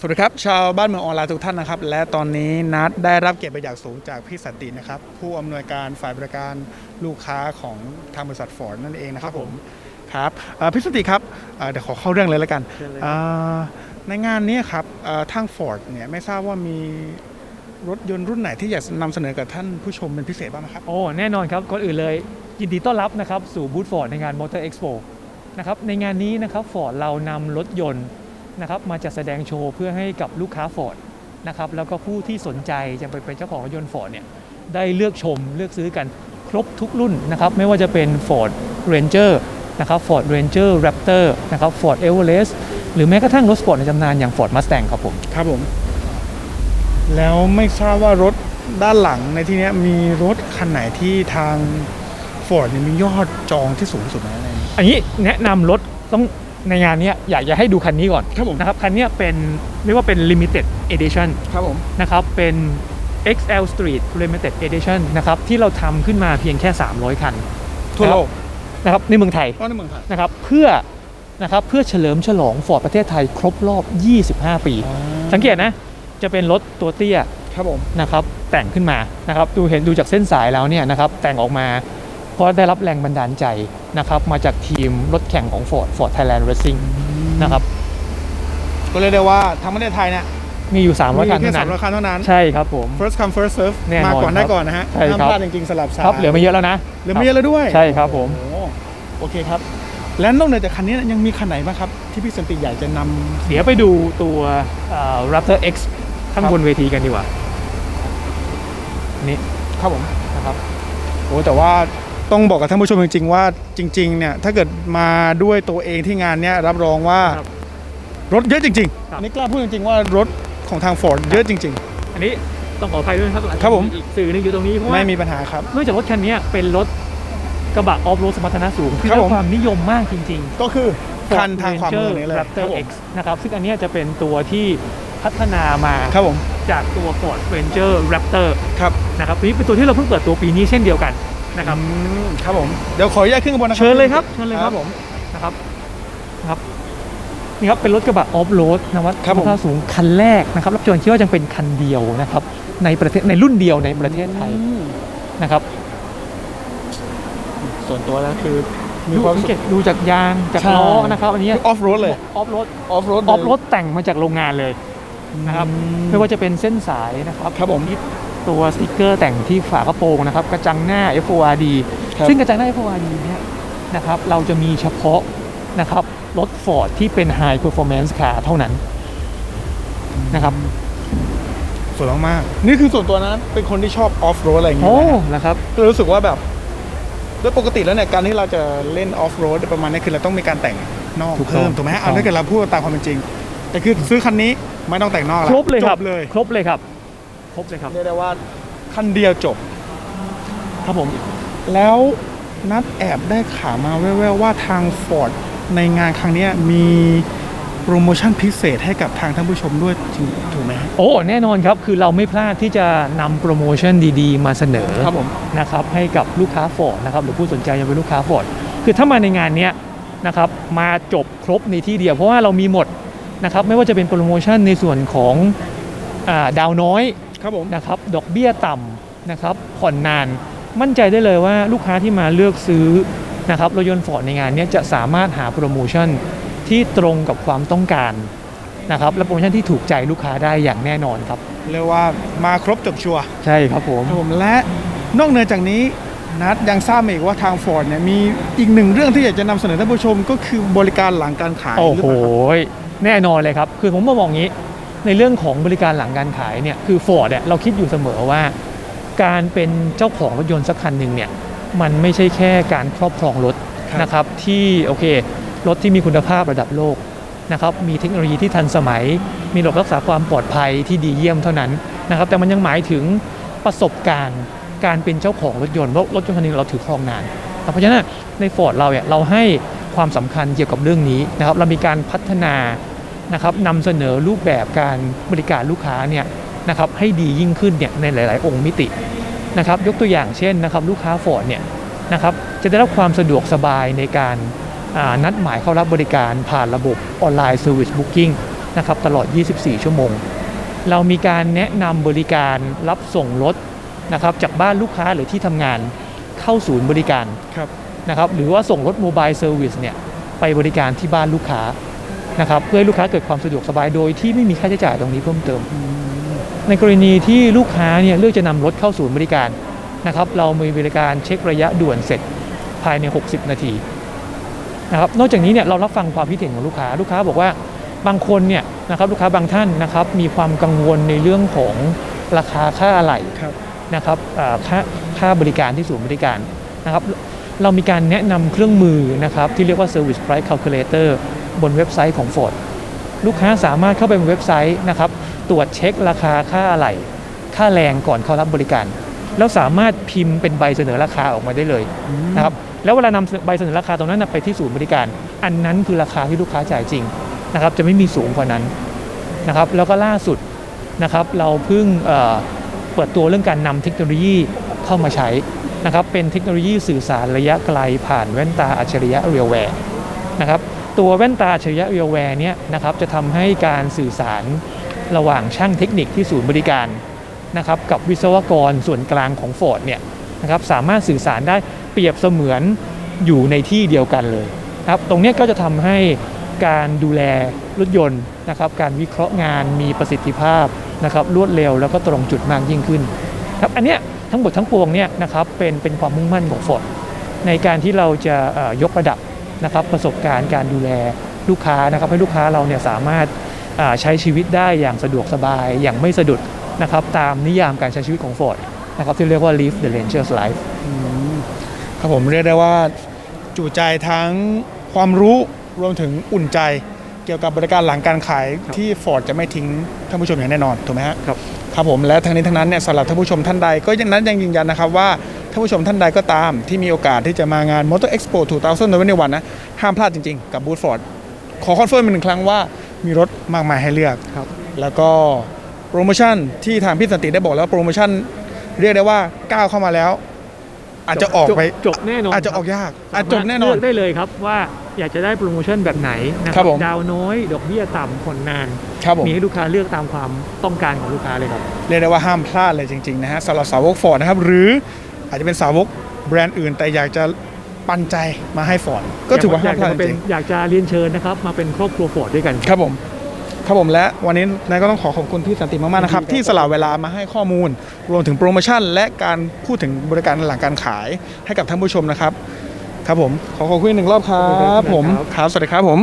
สวัสดีครับ ชาวบ้านเมืองออนไลน์ทุกท่านนะครับ และตอนนี้นัดได้รับเกียรติเป็นอย่างสูงจากพี่สันตินะครับ ผู้อำนวยการฝ่ายบริการลูกค้าของทางบริษัทฟอร์ดนั่นเองนะครับผมครับเอ่อพี่สันติครับเอ่อเดี๋ยวขอเข้าเรื่องเลยแล้วกันเชิญเลยเอ่อในงานนี้ครับเอ่อทางฟอร์ดเนี่ยไม่ทราบว่ามีรถยนต์รุ่นไหนที่อยากนำเสนอกับท่านผู้ชมเป็นพิเศษบ้างไหมครับ โอ้แน่นอนครับก่อนอื่นเลย ยินดีต้อนรับนะครับสู่บูธฟอร์ดในงาน Motor Expo นะครับในงานนี้นะครับฟอร์ดเรานำรถยนต์ นะครับมาจัดแสดงโชว์เพื่อให้กับลูกค้าฟอร์ดนะครับแล้วก็ผู้ที่สนใจจะไปเป็นเจ้าของรถยนต์ฟอร์ดเนี่ยได้เลือกชมเลือกซื้อกันครบทุกรุ่นนะครับไม่ว่าจะเป็น Ford Ranger นะครับ Ford Ranger Raptor นะครับ Ford Everest หรือแม้กระทั่งรถสปอร์ตในตำนานอย่าง Ford Mustang ครับผมครับผม แล้วไม่ทราบว่ารถด้านหลังในที่เนี้ยมีรถคันไหนที่ทางฟอร์ดมียอดจองที่สูงที่สุดไหมอะไรอย่างนี้อันนี้แนะนำรถต้อง ในงานเนี้ยอยากจะให้ดูคันนี้ก่อนครับผมนะครับคันเนี้ยเป็นเรียกว่าเป็น limited edition ครับผมนะครับเป็น XL Street Limited Edition นะครับที่เราทำขึ้นมาเพียงแค่ 300 คันทั่วโลกนะครับในเมืองไทยก็ในเมืองไทยนะครับเพื่อนะครับเพื่อเฉลิมฉลองฟอร์ดประเทศไทยครบรอบ 25 ปี สังเกตนะจะเป็นรถตัวเตี้ยครับผมนะครับแต่งขึ้นมานะครับดูเห็นดูจากเส้นสายแล้วเนี่ยนะครับแต่งออกมา เพราะได้รับแรงบันดาลใจนะครับมาจากทีมรถแข่งของ Ford Ford Thailand Racing นะครับก็เรียกได้ว่าทั้งประเทศไทยเนี่ยมีอยู่ 300 คันมีแค่เท่าสามนั้นร้อยคันเท่านั้น ใช่ครับผม first come first serve แน่นอนมาก่อนได้ครับก่อนนะฮะใช่ครับห้ามพลาดจริงๆสลับสายครับเหลือไม่เยอะแล้วนะ เหลือไม่เยอะแล้วด้วย ใช่ครับผม โอ้โหโอเคครับ และนอกเหนือจากคันนี้ยังมีคันไหนบ้างครับ ที่พี่สันติอยากจะนำเดี๋ยวไปดูตัวเอ่อ Raptor X ข้างครับบนเวทีกันดีกว่า นี่ ครับผมนะครับ โอ้แต่ว่า ต้องบอกกับท่านผู้ชมจริง ๆ ว่าจริง ๆ เนี่ยถ้าเกิดมาด้วยตัวเองที่งานเนี้ยรับรองว่าครับรถเยอะจริงครับๆอันนี้กล้าพูดจริง ๆ ว่ารถของทาง Ford เยอะจริง อันนี้ต้องขออภัยด้วยนะครับครับผม อีกสื่อหนึงอยู่ตรงนี้เพๆราะว่าไม่มีปัญหาครับ เนื่องจากรถคันนี้เป็นรถกระบะออฟโรดสมรรถนะสูงที่ครับได้ผม ความนิยมมากจริงๆก็คือคัน Ford ทางความมือ Ranger นี้เลย Raptor ครับผม X นะครับซึ่งอันเนี้ยจะเป็นตัวที่พัฒนามาครับผมจากตัว Ford Ranger Raptor ครับ นะครับตัวนี้เป็นตัวที่เราเพิ่งเปิดตัวปีนี้เช่นเดียวกัน นะครับอืมครับผมเดี๋ยวขออนุญาตขึ้นข้างบนนะครัเชิญเลยครับเชิญเลยครับผมนะครับนะครับนี่ครับเป็นรถกระบะออฟโรดนะวัดครับผมมูลค่าสูงคันแรกนะครับรับจวนคิดว่าจะเป็นคันเดียวนะครับ ในประเทศในรุ่นเดียวในประเทศไทยอืมนะครับ ส่วนตัวแล้วคือมีดูความสังสุเกขตดูจากยางจากใช่ล้อนะครับอันนี้ออฟโรดเลยออฟโรดออฟโรดออฟโรดแต่งมาจากโรงงานเลยนะครับไม่ว่าจะเป็นเส้นสายนะครับครับผมที่ ตัวสติกเกอร์แต่งที่ฝากระโปรงนะครับกระจังหน้า FORD ครับซึ่งกระจังหน้า FORD เนี่ยนะครับเราจะมีเฉพาะนะครับรถ Ford ที่เป็น High Performance Car เท่านั้นนะครับสวยมากๆนี่คือส่วนตัวนะเป็นคนที่ชอบออฟโรดอะไรอย่างเงี้โอ้ยนะนะครับก็เลยรู้สึกว่าแบบโดยปกติแล้วเนี่ยการที่เราจะเล่นออฟโรดประมาณนี้คือเราต้องมีการแต่งนอกถูกต้องเพิ่มถูกไหมถูกต้องเอาถ้าเกิดเราพูดตามความเป็นจริง แต่คือซื้อคันนี้ไม่ต้องแต่งนอกแล้วครบเลยครับจบเลย ครบเลยครับ ครบเลยครับเรียกได้ว่าคันเดียวจบ ครับผม แล้วนัดแอบได้ข่าวมาแว่วๆว่าทางฟอร์ดในงานครั้งเนี้ยมีโปรโมชั่นพิเศษให้กับทางท่านผู้ชมด้วยจริงถูกไหมฮะโอ้แน่นอนครับ คือเราไม่พลาดที่จะนำโปรโมชั่นดีๆ มาเสนอ ครับผม นะครับให้กับลูกค้าฟอร์ดนะครับหรือผู้สนใจยังเป็นลูกค้าฟอร์ดคือถ้ามาในงานเนี้ยนะครับมาจบครบในที่เดียว เพราะว่าเรามีหมดนะครับไม่ว่าจะเป็นโปรโมชั่นในส่วนของอาดาวน้อย ครับผมนะครับดอกเบี้ยต่ำนะครับผ่อนนานมั่นใจได้เลยว่าลูกค้าที่มาเลือกซื้อนะครับรถยนต์ฟอร์ดในงานเนี้ยจะสามารถหาโปรโมชั่นที่ตรงกับความต้องการนะครับและโปรโมชั่นที่ถูกใจลูกค้าได้อย่างแน่นอนครับเรียกว่ามาครบจบชัวร์ใช่ครับผมครับผมและนอกเหนือจากนี้นัดยังทราบมาอีกว่าทางฟอร์ดเนี่ยมีอีกหนึ่งเรื่องที่อยากจะนำเสนอท่านผู้ชมก็คือบริการหลังการขายโอ้หรือโหเปล่าครับแน่นอนเลยครับ คือผมมามองงี้ ในเรื่องของบริการหลังการขายเนี่ยคือฟอร์ดเนี่ยเราคิดอยู่เสมอว่า การเป็นเจ้าของรถยนต์สักคันหนึ่งเนี่ยมันไม่ใช่แค่การครอบครองรถครับนะครับที่โอเครถที่มีคุณภาพระดับโลกนะครับมีเทคโนโลยีที่ทันสมัย มีระบบรักษาความปลอดภัยที่ดีเยี่ยมเท่านั้นนะครับแต่มันยังหมายถึงประสบการณ์การเป็นเจ้าของรถยนต์เพราะรถยนต์คันหนึงเราถือครองนาน เพราะฉะนั้นในฟอร์ดเราเนี่ยเราให้ความสำคัญเกี่ยวกับเรื่องนี้นะครับเรามีการพัฒนา นะครับนำเสนอรูปแบบการบริการลูกค้าเนี่ยนะครับให้ดียิ่งขึ้นเนี่ยในหลาย ๆ องค์มิตินะครับยกตัวอย่างเช่นนะครับลูกค้าฟอร์ดเนี่ยนะครับจะได้รับความสะดวกสบายในการอ่านัดหมายเข้ารับบริการผ่านระบบออนไลน์ Service Booking นนะครับตลอด 24 ชั่วโมง เรามีการแนะนำบริการรับส่งรถนะครับจากบ้านลูกค้าหรือที่ทำงานเข้าศูนย์บริการครับนะครับหรือว่าส่งรถโมบายเซอร์วิสเนี่ยไปบริการที่บ้านลูกค้า นะครับเพื่อให้ลูกค้าเกิดความสะดวกสบายโดยที่ไม่มีค่าใช้จ่ายตรงนี้เพิ่มเติม ในกรณีที่ลูกค้าเนี่ยเลือกจะนำรถเข้าศูนย์บริการนะครับเรามีบริการเช็คระยะด่วนเสร็จภายใน 60 นาทีนะครับนอกจากนี้เนี่ยเรารับฟังความคิดเห็นของลูกค้าลูกค้าบอกว่าบางคนเนี่ยนะครับลูกค้าบางท่านนะครับมีความกังวลในเรื่องของราคาค่าอะไหล่ครับนะครับอ่าค่าค่าบริการที่ศูนย์บริการนะครับเรามีการแนะนำเครื่องมือนะครับที่เรียกว่า Service Price Calculator บนเว็บไซต์ของ Ford ลูกค้าสามารถเข้าไปบนเว็บไซต์นะครับตรวจเช็คราคาค่าอะไหล่ค่าแรงก่อนเข้ารับบริการ แล้วสามารถพิมพ์เป็นใบเสนอราคาออกมาได้เลยนะครับแล้วเวลานำใบเสนอราคาตรงนั้นไปที่ศูนย์บริการ อันนั้นคือราคาที่ลูกค้าจ่ายจริงนะครับจะไม่มีสูงกว่านั้นนะครับแล้วก็ล่าสุดนะครับเราเพิ่งเเปิดตัวเรื่องการนำเทคโนโลยีเข้ามาใช้นะครับเป็นเทคโนโลยีสื่อสารระยะไกลผ่านแว่นตาอัจฉริยะเรียลแวร์นะครับ ตัวแว่นตาฉริยะเรียลแวร์เนี่ยนะครับจะทำให้การสื่อสารระหว่างช่างเทคนิคที่ศูนย์บริการนะครับกับวิศวกรส่วนกลางของ Ford เนี่ยนะครับสามารถสื่อสารได้เปรียบเสมือนอยู่ในที่เดียวกันเลยนะครับตรงนี้ก็จะทำให้การดูแลรถยนต์นะครับการวิเคราะห์งานมีประสิทธิภาพนะครับรวดเร็วแล้วก็ตรงจุดมากยิ่งขึ้นครับอันเนี้ยทั้งหมดทั้งปวงเนี่ยนะครับเป็นเป็นความมุ่งมั่นของ Ford ในการที่เราจะเอ่อยกระดับ นะครับประสบการณ์การดูแลลูกค้านะครับให้ลูกค้าเราเนี่ยสามารถอ่าใช้ชีวิตได้อย่างสะดวกสบายอย่างไม่สะดุดนะครับตามนิยามการใช้ชีวิตของ Ford นะครับที่เรียกว่า live the Ranger's life ครับผมเรียกได้ว่าจุใจทั้งความรู้รวมถึงอุ่นใจเกี่ยวกับบริการหลังการขายครับที่ Ford จะไม่ทิ้งท่านผู้ชมอย่างแน่นอนถูกไหมฮะครับครับผมและทั้งนี้ทั้งนั้นเนี่ยสำหรับท่านผู้ชมท่านใดก็ยังนั้นยังยืนยันนะครับว่าท่านผู้ชมท่านใดก็ตามที่มีโอกาสที่จะมางาน Motor Expo 2021นะ ห้ามพลาดจริงๆ กับบูธ Ford ขอคอนเฟิร์มอีกหนึ่งครั้งว่ามีรถมากมายให้เลือกครับแล้วก็โปรโมชั่นที่ทางพี่สันติได้บอกแล้วว่าโปรโมชั่นเรียกได้ว่าก้าวเข้ามาแล้ว อาจจะออกไปจบแน่นอนอาจจะออกยากอาจจบแน่นอนเลือกได้เลยครับว่าอยากจะได้โปรโมชั่นแบบไหนนะคครัรับบผมดาวน้อย ดอกเบี้ยต่ำผ่อนนานครับผมมีให้ลูกค้าเลือกตามความต้องการของลูกค้าเลยครับ เรียกได้ว่าห้ามพลาดเลยจริง ๆ นะฮะสำหรับสาวกฟอร์ดนะครับ หรือ อาจจะเป็นสาวกแบรนด์อื่น แต่อยากจะปันใจมาให้ฟอร์ดก็ถือว่าห้ามพลาดอยกจจะเป็นริงอยากจะเรียนเชิญนะครับ มาเป็นครอบครัวฟอร์ดด้วยกันๆครับผมครับผมและวันนี้นายก็ต้องขอขอบคุณพี่สันติมากๆนะครับยินดีครับ ที่สละเวลามาให้ข้อมูล รวมถึงโปรโมชั่น และการพูดถึงบริการหลังการขายให้กับท่านผู้ชมนะครับ ครับผมขอขอบคุณอีกหนึ่งรอบครับ ผมครับสวัสดีครับผม